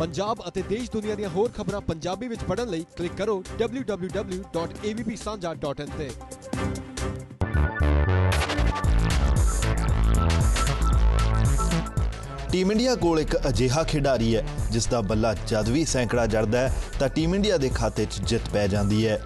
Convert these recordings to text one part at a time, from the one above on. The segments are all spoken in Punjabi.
ਪੰਜਾਬ ਅਤੇ ਦੇਸ਼ ਦੁਨੀਆ ਦੀਆਂ ਹੋਰ ਖਬਰਾਂ ਪੰਜਾਬੀ ਵਿੱਚ ਪੜ੍ਹਨ ਲਈ ਕਲਿੱਕ ਕਰੋ www.avpsanja.in ਤੇ। ਟੀਮ ਇੰਡੀਆ ਕੋਲ ਇੱਕ ਅਜਿਹਾ ਖਿਡਾਰੀ ਹੈ ਜਿਸ ਦਾ ਬੱਲਾ ਜਦ ਵੀ ਸੈਂਕੜਾ ਜੜਦਾ ਹੈ, ਤਾਂ ਟੀਮ ਇੰਡੀਆ ਦੇ ਖਾਤੇ 'ਚ ਜਿੱਤ ਪੈ ਜਾਂਦੀ ਹੈ।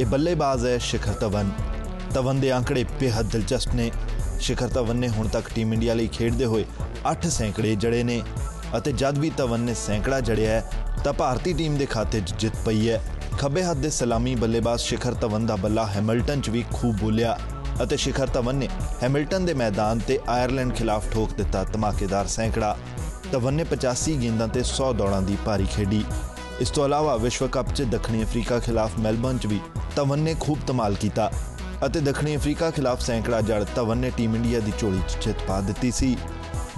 ਇਹ ਬੱਲੇਬਾਜ਼ ਹੈ ਸ਼ਿਖਰ ਧਵਨ। ਧਵਨ ਦੇ ਅੰਕੜੇ ਬੇਹੱਦ ਦਿਲਚਸਪ ਨੇ। ਸ਼ਿਖਰ ਧਵਨ ਨੇ ਹੁਣ ਤੱਕ ਟੀਮ ਇੰਡੀਆ ਲਈ ਖੇਡਦੇ ਹੋਏ 8 ਸੈਂਕੜੇ ਜੜੇ ਨੇ। ਅਤੇ ਜਦ ਵੀ ਧਵਨ ਨੇ ਸੈਂਕੜਾ ਜੜਿਆ ਹੈ, ਤਾਂ ਭਾਰਤੀ ਟੀਮ ਦੇ ਖਾਤੇ 'ਚ ਜਿੱਤ ਪਈ ਹੈ। ਖੱਬੇ ਹੱਥ ਦੇ ਸਲਾਮੀ ਬੱਲੇਬਾਜ਼ ਸ਼ਿਖਰ ਧਵਨ ਦਾ ਬੱਲਾ ਹੈਮਿਲਟਨ 'ਚ ਵੀ ਖੂਬ ਬੋਲਿਆ ਅਤੇ ਸ਼ਿਖਰ ਧਵਨ ਨੇ ਹੈਮਿਲਟਨ ਦੇ ਮੈਦਾਨ ਤੇ ਆਇਰਲੈਂਡ ਖਿਲਾਫ ਠੋਕ ਦਿੱਤਾ ਧਮਾਕੇਦਾਰ ਸੈਂਕੜਾ। ਧਵਨ ਨੇ 85 ਗੇਂਦਾਂ ਤੇ 100 ਦੌੜਾਂ ਦੀ ਪਾਰੀ ਖੇਡੀ। ਇਸ ਤੋਂ ਇਲਾਵਾ ਵਿਸ਼ਵ ਕੱਪ 'ਚ ਦੱਖਣੀ ਅਫਰੀਕਾ ਖਿਲਾਫ ਮੈਲਬਨ 'ਚ ਵੀ ਧਵਨ ਨੇ ਖੂਬ ਧਮਾਲ ਕੀਤਾ ਅਤੇ ਦੱਖਣੀ ਅਫਰੀਕਾ ਖਿਲਾਫ ਸੈਂਕੜਾ ਜੜ ਧਵਨ ਨੇ ਟੀਮ ਇੰਡੀਆ ਦੀ ਝੋਲੀ 'ਚ ਜਿੱਤ ਪਾ ਦਿੱਤੀ ਸੀ।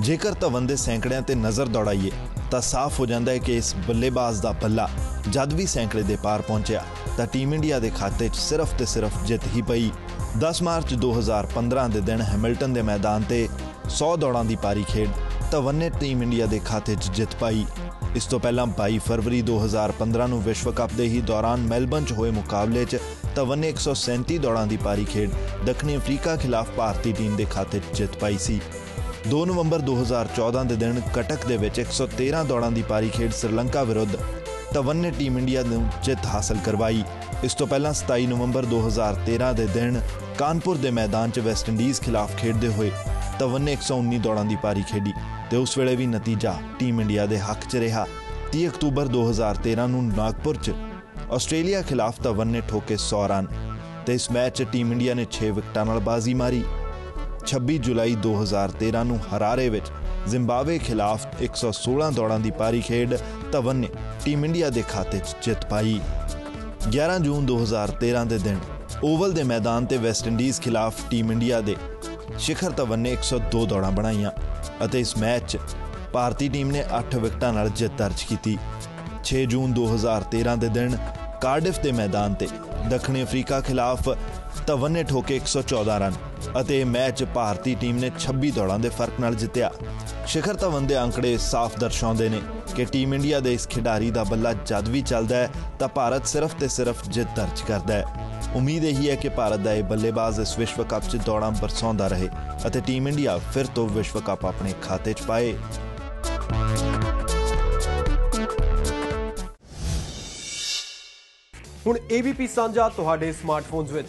ਜੇਕਰ ਧਵਨ ਦੇ ਸੈਂਕੜਿਆਂ ਤੇ ਨਜ਼ਰ ਦੌੜਾਈਏ, ਤਾਂ ਸਾਫ਼ ਹੋ ਜਾਂਦਾ ਹੈ ਕਿ ਇਸ ਬੱਲੇਬਾਜ਼ ਦਾ ਬੱਲਾ ਜਦ ਵੀ ਸੈਂਕੜੇ ਦੇ ਪਾਰ ਪਹੁੰਚਿਆ, ਤਾਂ ਟੀਮ ਇੰਡੀਆ ਦੇ ਖਾਤੇ 'ਚ ਸਿਰਫ ਤੇ ਸਿਰਫ ਜਿੱਤ ਹੀ ਪਈ। 10 ਮਾਰਚ 2015 ਦੇ ਦਿਨ ਹੈਮਿਲਟਨ ਦੇ ਮੈਦਾਨ ਤੇ 100 ਦੌੜਾਂ ਦੀ ਪਾਰੀ ਖੇਡ ਧਵਨ ਨੇ ਟੀਮ ਇੰਡੀਆ ਦੇ ਖਾਤੇ 'ਚ ਜਿੱਤ ਪਾਈ। ਇਸ ਤੋਂ ਪਹਿਲਾਂ 22 ਫਰਵਰੀ 2015 ਨੂੰ ਵਿਸ਼ਵ ਕੱਪ ਦੇ ਹੀ ਦੌਰਾਨ ਮੈਲਬਨ 'ਚ ਹੋਏ ਮੁਕਾਬਲੇ 'ਚ ਧਵਨ ਨੇ 137 ਦੌੜਾਂ ਦੀ ਪਾਰੀ ਖੇਡ ਦੱਖਣੀ ਅਫਰੀਕਾ ਖਿਲਾਫ ਭਾਰਤੀ ਟੀਮ ਦੇ ਖਾਤੇ 'ਚ ਜਿੱਤ ਪਾਈ ਸੀ। 2 ਨਵੰਬਰ 2014 ਦੇ ਦਿਨ ਕਟਕ ਦੇ ਵਿੱਚ 113 ਦੌੜਾਂ ਦੀ ਪਾਰੀ ਖੇਡ ਸ੍ਰੀਲੰਕਾ ਵਿਰੁੱਧ ਧਵਨ ਨੇ ਟੀਮ ਇੰਡੀਆ ਨੂੰ ਜਿੱਤ ਹਾਸਲ ਕਰਵਾਈ। ਇਸ ਤੋਂ ਪਹਿਲਾਂ 27 ਨਵੰਬਰ 2013 ਦੇ ਦਿਨ ਕਾਨਪੁਰ ਦੇ ਮੈਦਾਨ 'ਚ ਵੈਸਟ ਇੰਡੀਜ਼ ਖਿਲਾਫ ਖੇਡਦੇ ਹੋਏ ਧਵਨ ਨੇ 119 ਦੌੜਾਂ ਦੀ ਪਾਰੀ ਖੇਡੀ ਤੇ ਉਸ ਵੇਲੇ ਵੀ ਨਤੀਜਾ ਟੀਮ ਇੰਡੀਆ ਦੇ ਹੱਕ 'ਚ ਰਿਹਾ। 30 ਅਕਤੂਬਰ 2013 ਨੂੰ ਨਾਗਪੁਰ 'ਚ ਆਸਟ੍ਰੇਲੀਆ ਖਿਲਾਫ ਧਵਨ ਨੇ ਠੋਕੇ 100 ਰਨ ਤੇ ਇਸ ਮੈਚ 'ਚ ਟੀਮ ਇੰਡੀਆ ਨੇ 6 ਵਿਕਟਾਂ ਨਾਲ ਬਾਜ਼ੀ ਮਾਰੀ। 26 ਜੁਲਾਈ 2013 ਨੂੰ ਹਰਾਰੇ ਵਿੱਚ ਜ਼ਿੰਬਾਬਵੇ ਖਿਲਾਫ 116 ਦੌੜਾਂ ਦੀ ਪਾਰੀ ਖੇਡ ਧਵਨ ਨੇ ਟੀਮ ਇੰਡੀਆ ਦੇ ਖਾਤੇ 'ਚ ਜਿੱਤ ਪਾਈ। 11 ਜੂਨ 2013 ਦੇ ਦਿਨ ਓਵਲ ਦੇ ਮੈਦਾਨ ਤੇ ਵੈਸਟ ਇੰਡੀਜ਼ ਖਿਲਾਫ ਟੀਮ ਇੰਡੀਆ ਦੇ ਸ਼ਿਖਰ ਧਵਨ ਨੇ 102 ਦੌੜਾਂ ਬਣਾਈਆਂ ਅਤੇ ਇਸ ਮੈਚ 'ਚ ਭਾਰਤੀ ਟੀਮ ਨੇ 8 ਵਿਕਟਾਂ ਨਾਲ ਜਿੱਤ ਦਰਜ ਕੀਤੀ। 6 ਜੂਨ 2013 ਦੇ ਦਿਨ ਕਾਰਡਿਫ ਦੇ ਮੈਦਾਨ ਤੇ ਦੱਖਣੀ ਅਫਰੀਕਾ ਖਿਲਾਫ ਧਵਨ ਨੇ ਠੋਕੇ 114 ਰਨ ਅਤੇ ਇਹ ਮੈਚ ਭਾਰਤੀ ਟੀਮ ਨੇ 26 ਦੌੜਾਂ ਦੇ ਫ਼ਰਕ ਨਾਲ ਜਿੱਤਿਆ। ਸ਼ਿਖਰ ਧਵਨ ਦੇ ਅੰਕੜੇ ਸਾਫ਼ ਦਰਸਾਉਂਦੇ ਨੇ ਕਿ ਟੀਮ ਇੰਡੀਆ ਦੇ ਇਸ ਖਿਡਾਰੀ ਦਾ ਬੱਲਾ ਜਦ ਵੀ ਚੱਲਦਾ ਹੈ, ਤਾਂ ਭਾਰਤ ਸਿਰਫ ਤੇ ਸਿਰਫ ਜਿੱਤ ਦਰਜ ਕਰਦਾ ਹੈ। ਉਮੀਦ ਇਹੀ ਹੈ ਕਿ ਭਾਰਤ ਦਾ ਇਹ ਬੱਲੇਬਾਜ਼ ਇਸ ਵਿਸ਼ਵ ਕੱਪ 'ਚ ਦੌੜਾਂ ਬਰਸਾਉਂਦਾ ਰਹੇ ਅਤੇ ਟੀਮ ਇੰਡੀਆ ਫਿਰ ਤੋਂ ਵਿਸ਼ਵ ਕੱਪ ਆਪਣੇ ਖਾਤੇ 'ਚ ਪਾਏ। ਹੁਣ ABP ਸਾਂਝਾ ਤੁਹਾਡੇ ਸਮਾਰਟਫੋਨਸ ਵਿੱਚ।